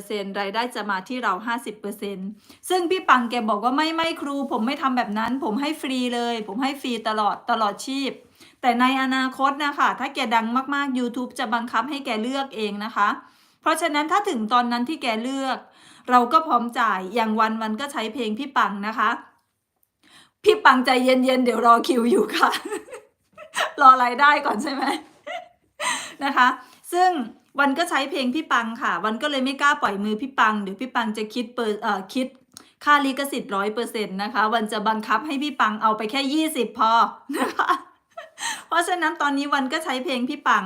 10%รายได้จะมาที่เรา 50%ซึ่งพี่ปังแกบอกว่าไม่ไม่ครู ผมไม่ทำแบบนั้น ผมให้ฟรีเลย ผมให้ฟรีตลอดตลอดชีพ แต่ในอนาคตนะคะถ้าแกดังมากๆ YouTube จะบังคับให้แกเลือกเองนะคะ เพราะฉะนั้นถ้าถึงตอนนั้นที่แกเลือก เราก็พร้อมจ่ายอย่างวันวันก็ใช้เพลงพี่ปังนะคะ พี่ปังใจเย็นๆเดี๋ยวรอคิวอยู่ค่ะ รอรายได้ก่อนใช่ไหมนะคะ ซึ่ง วันก็ใช้เพลงพี่ปังค่ะ วันก็เลยไม่กล้าปล่อยมือพี่ปังเดี๋ยวพี่ปังจะคิดเปอร์เอ่อคิดค่าลิขสิทธิ์ร้อยเปอร์เซ็นต์นะคะ วันจะบังคับให้พี่ปังเอาไปแค่ยี่สิบพอนะคะ เพราะฉะนั้นตอนนี้วันก็ใช้เพลงพี่ปัง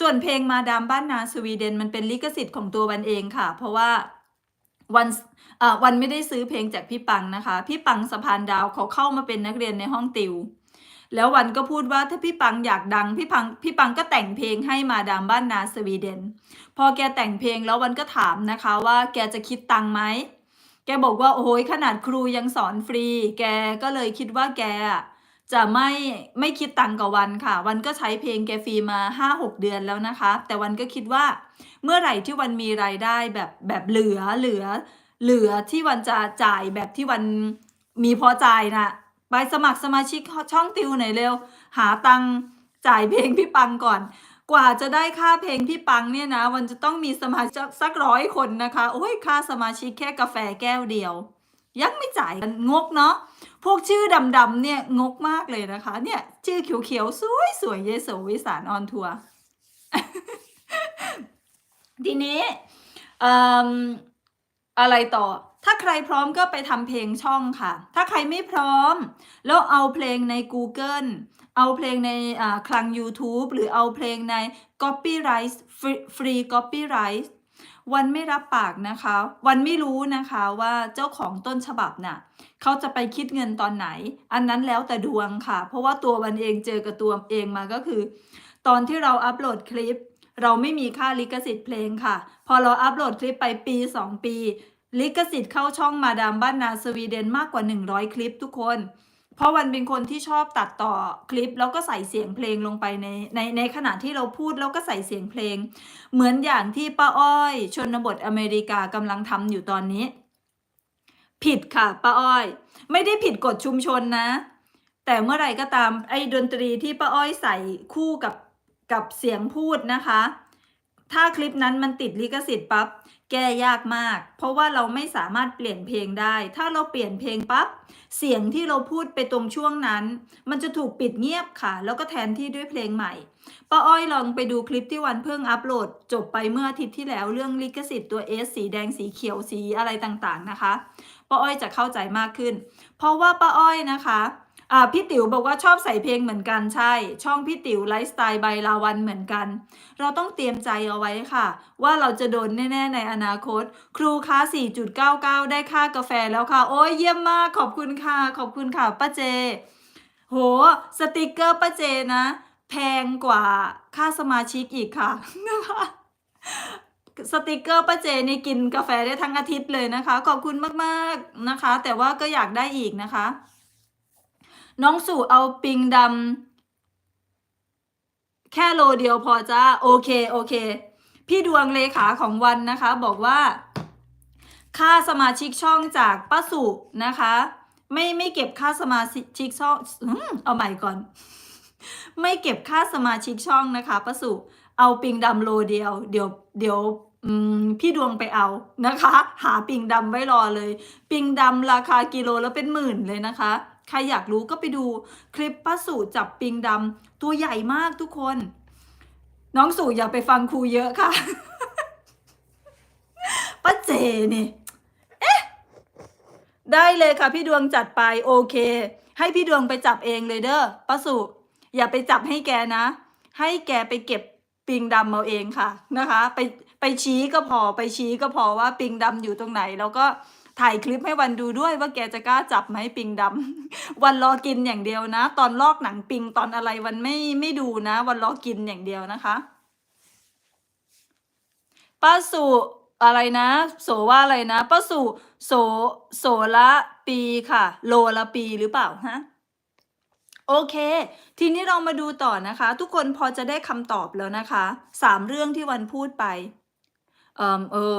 ส่วนเพลงมาดามบ้านนาสวีเดนมันเป็นลิขสิทธิ์ของตัววันเองค่ะ เพราะว่าวันเอ่อวันไม่ได้ซื้อเพลงจากพี่ปังนะคะ พี่ปังสะพานดาวเขาเข้ามาเป็นนักเรียนในห้องติว แล้ววันก็พูดว่าถ้าพี่ปังอยากดังพี่ปังพี่ปังก็แต่งเพลงให้มาดามบ้านนาสวีเดน พอแกแต่งเพลงแล้ววันก็ถามนะคะว่าแกจะคิดตังไหมแกบอกว่าโอ้ยขนาดครูยังสอนฟรี แกก็เลยคิดว่าแกจะไม่ไม่คิดตังกับวันค่ะ วันก็ใช้เพลงแกฟรีมาห้าหกเดือนแล้วนะคะ แต่วันก็คิดว่าเมื่อไหร่ที่วันมีรายได้แบบแบบเหลือเหลือ เหลือที่วันจะจ่ายแบบที่วันมีพอใจ่ายนะ ไปสมัครสมาชิกช่องติวหน่อยเร็ว หาตังจ่ายเพลงพี่ปังก่อน กว่าจะได้ค่าเพลงพี่ปังเนี่ยนะวันจะต้องมีสมาชิกสักร้อยคนนะคะ โอ้ยค่าสมาชิกแค่กาแฟแก้วเดียว ยังไม่จ่ายกันงกเนาะพวกชื่อดำๆเนี่ยงกมากเลยนะคะ เนี่ยชื่อเขียวๆสวยๆเยโสวิสานออนทัวร์ทีนี้เอิ่มอะไรต่อ ถ้าใครพร้อมก็ไปทำเพลงช่องค่ะ ถ้าใครไม่พร้อม แล้วเอาเพลงใน Google เอาเพลงในคลัง YouTube หรือเอาเพลงใน Copyright Free Free Copyright วันไม่รับปากนะคะ วันไม่รู้นะคะว่าเจ้าของต้นฉบับน่ะเขาจะไปคิดเงินตอนไหน อันนั้นแล้วแต่ดวงค่ะ เพราะว่าตัววันเองเจอกับตัวเองมาก็คือ ตอนที่เราอัปโหลดคลิป เราไม่มีค่าลิขสิทธิ์เพลงค่ะ พอเราอัปโหลดคลิปไปปี 2 ปี ลิขสิทธิ์เข้าช่องมาดามบ้านนาสวีเดนมากกว่า 100 คลิปทุกคน เพราะวันเป็นคนที่ชอบตัดต่อคลิปแล้วก็ใส่เสียงเพลงลงไปในในในขณะที่เราพูดแล้วก็ใส่เสียงเพลง เหมือนอย่างที่ป้าอ้อยชนบทอเมริกากำลังทำอยู่ตอนนี้ ผิดค่ะป้าอ้อย ไม่ได้ผิดกฎชุมชนนะ แต่เมื่อไหร่ก็ตามไอ้ดนตรีที่ป้าอ้อยใส่คู่กับกับเสียงพูดนะคะ ถ้าคลิปนั้นมันติดลิขสิทธิ์ปั๊บแก้ยากมาก เพราะว่าเราไม่สามารถเปลี่ยนเพลงได้ ถ้าเราเปลี่ยนเพลงปั๊บเสียงที่เราพูดไปตรงช่วงนั้น มันจะถูกปิดเงียบค่ะ แล้วก็แทนที่ด้วยเพลงใหม่ป้าอ้อยลองไปดูคลิปที่วันเพิ่งอัปโหลด จบไปเมื่ออาทิตย์ที่แล้วเรื่องลิขสิทธิ์ตัว S สีแดงสีเขียวสีอะไรต่างๆนะคะป้าอ้อยจะเข้าใจมากขึ้น เพราะว่าป้าอ้อยนะคะ พี่ติ๋วบอกว่าชอบใส่เพลงเหมือนกันใช่ ช่องพี่ติ๋วไลฟ์สไตล์ใบลาวันเหมือนกัน เราต้องเตรียมใจเอาไว้ค่ะ ว่าเราจะโดนแน่ ๆ ในอนาคต ครูคะ4.99 ได้ค่ากาแฟแล้วค่ะ โอ้ยเยี่ยมมากขอบคุณค่ะ ขอบคุณค่ะป้าเจ โห สติกเกอร์ป้าเจนะ แพงกว่าค่าสมาชิกอีกค่ะนะคะสติกเกอร์ป้าเจนี่กินกาแฟได้ทั้งอาทิตย์เลยนะคะ ขอบคุณมากๆนะคะ แต่ว่าก็อยากได้อีกนะคะ น้องสู่เอาปิงดำแค่โลเดียวพอจ้า โอเค โอเค พี่ดวงเลขาของวันนะคะ บอกว่า ค่าสมาชิกช่องจากป้าสุนะคะ ไม่ไม่เก็บค่าสมาชิกช่องอเอาใหม่ก่อน ไม่เก็บค่าสมาชิกช่องนะคะป้าสุเอาปิงดำโลเดียว เดี๋ยวเดี๋ยวพี่ดวงไปเอานะคะ หาปิงดำไว้รอเลย ปิงดำราคากิโลแล้วเป็นหมื่นเลยนะคะ ใครอยากรู้ก็ไปดูคลิปป้าสู่จับปิงดำตัวใหญ่มากทุกคน น้องสู่อย่าไปฟังครูเยอะค่ะป้าเจนี่เอ๊ะได้เลยค่ะพี่ดวงจัดไปโอเค ให้พี่ดวงไปจับเองเลยเด้อป้าสุอย่าไปจับให้แกนะ ให้แกไปเก็บปิงดำเอาเองค่ะนะคะ ไปไปชี้ก็พอไปชี้ก็พอว่าปิงดำอยู่ตรงไหนแล้วก็ ถ่ายคลิปให้วันดูด้วยว่าแกจะกล้าจับไหมปิงดำวันรอกินอย่างเดียวนะ ตอนลอกหนังปิงตอนอะไรวันไม่ไม่ดูนะ วันรอกินอย่างเดียวนะคะป้าสุอะไรนะ โสว่าอะไรนะป้าสุโสโสละปีค่ะ โลละปีหรือเปล่าฮะโอเค ทีนี้เรามาดูต่อนะคะ ทุกคนพอจะได้คำตอบแล้วนะคะสามเรื่องที่วันพูดไป เออเออ